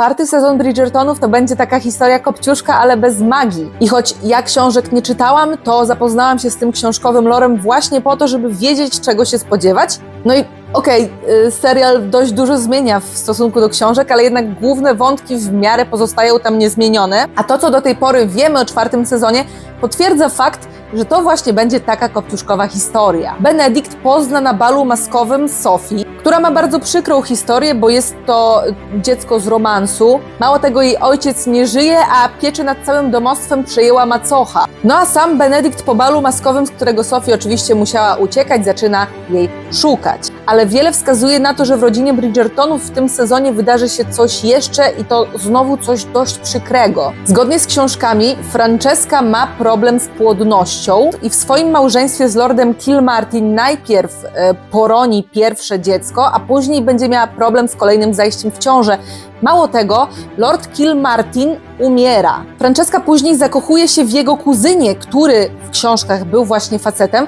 czwarty sezon Bridgertonów to będzie taka historia kopciuszka, ale bez magii. I choć ja książek nie czytałam, to zapoznałam się z tym książkowym lorem właśnie po to, żeby wiedzieć, czego się spodziewać. No i okej, y, serial dość dużo zmienia w stosunku do książek, ale jednak główne wątki w miarę pozostają tam niezmienione. A to, co do tej pory wiemy o czwartym sezonie, potwierdza fakt, że to właśnie będzie taka kopciuszkowa historia. Benedikt pozna na balu maskowym Sophie, która ma bardzo przykrą historię, bo jest to dziecko z romansu. Mało tego, jej ojciec nie żyje, a pieczę nad całym domostwem przejęła macocha. No a sam Benedikt po balu maskowym, z którego Sophie oczywiście musiała uciekać, zaczyna jej szukać. Ale wiele wskazuje na to, że w rodzinie Bridgertonów w tym sezonie wydarzy się coś jeszcze i to znowu coś dość przykrego. Zgodnie z książkami, Francesca ma problem z płodnością i w swoim małżeństwie z Lordem Kilmartin najpierw e, poroni pierwsze dziecko, a później będzie miała problem z kolejnym zajściem w ciążę. Mało tego, Lord Kilmartin umiera. Francesca później zakochuje się w jego kuzynie, który w książkach był właśnie facetem,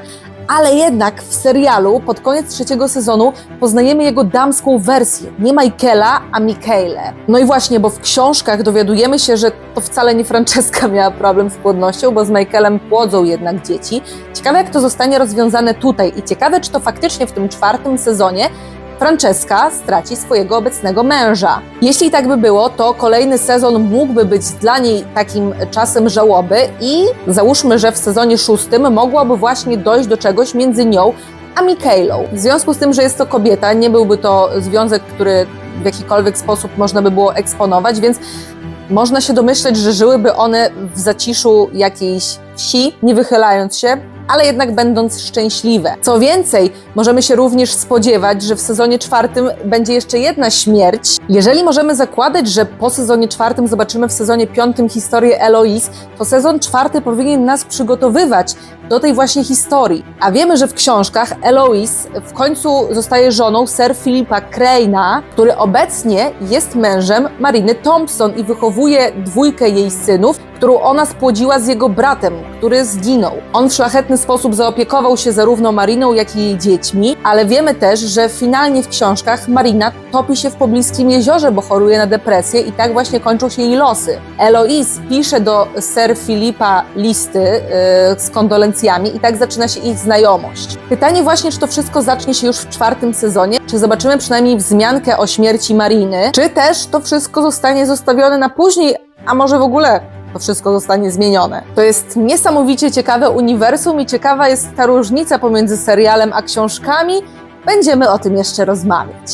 ale jednak w serialu pod koniec trzeciego sezonu poznajemy jego damską wersję. Nie Michaela, a Michaelę. No i właśnie, bo w książkach dowiadujemy się, że to wcale nie Francesca miała problem z płodnością, bo z Michaelem płodzą jednak dzieci. Ciekawe, jak to zostanie rozwiązane tutaj i ciekawe, czy to faktycznie w tym czwartym sezonie Francesca straci swojego obecnego męża. Jeśli tak by było, to kolejny sezon mógłby być dla niej takim czasem żałoby i załóżmy, że w sezonie szóstym mogłaby właśnie dojść do czegoś między nią a Michaelą. W związku z tym, że jest to kobieta, nie byłby to związek, który w jakikolwiek sposób można by było eksponować, więc można się domyśleć, że żyłyby one w zaciszu jakiejś wsi, nie wychylając się, ale jednak będąc szczęśliwe. Co więcej, możemy się również spodziewać, że w sezonie czwartym będzie jeszcze jedna śmierć. Jeżeli możemy zakładać, że po sezonie czwartym zobaczymy w sezonie piątym historię Eloise, to sezon czwarty powinien nas przygotowywać do tej właśnie historii. A wiemy, że w książkach Eloise w końcu zostaje żoną Sir Philipa Crane'a, który obecnie jest mężem Mariny Thompson i wychowuje dwójkę jej synów, którą ona spłodziła z jego bratem, który zginął. On w szlachetny sposób zaopiekował się zarówno Mariną, jak i jej dziećmi, ale wiemy też, że finalnie w książkach Marina topi się w pobliskim jeziorze, bo choruje na depresję i tak właśnie kończą się jej losy. Eloise pisze do Sir Filipa listy yy, z kondolencjami i tak zaczyna się ich znajomość. Pytanie właśnie, czy to wszystko zacznie się już w czwartym sezonie, czy zobaczymy przynajmniej wzmiankę o śmierci Mariny, czy też to wszystko zostanie zostawione na później, a może w ogóle to wszystko zostanie zmienione. To jest niesamowicie ciekawe uniwersum i ciekawa jest ta różnica pomiędzy serialem a książkami. Będziemy o tym jeszcze rozmawiać.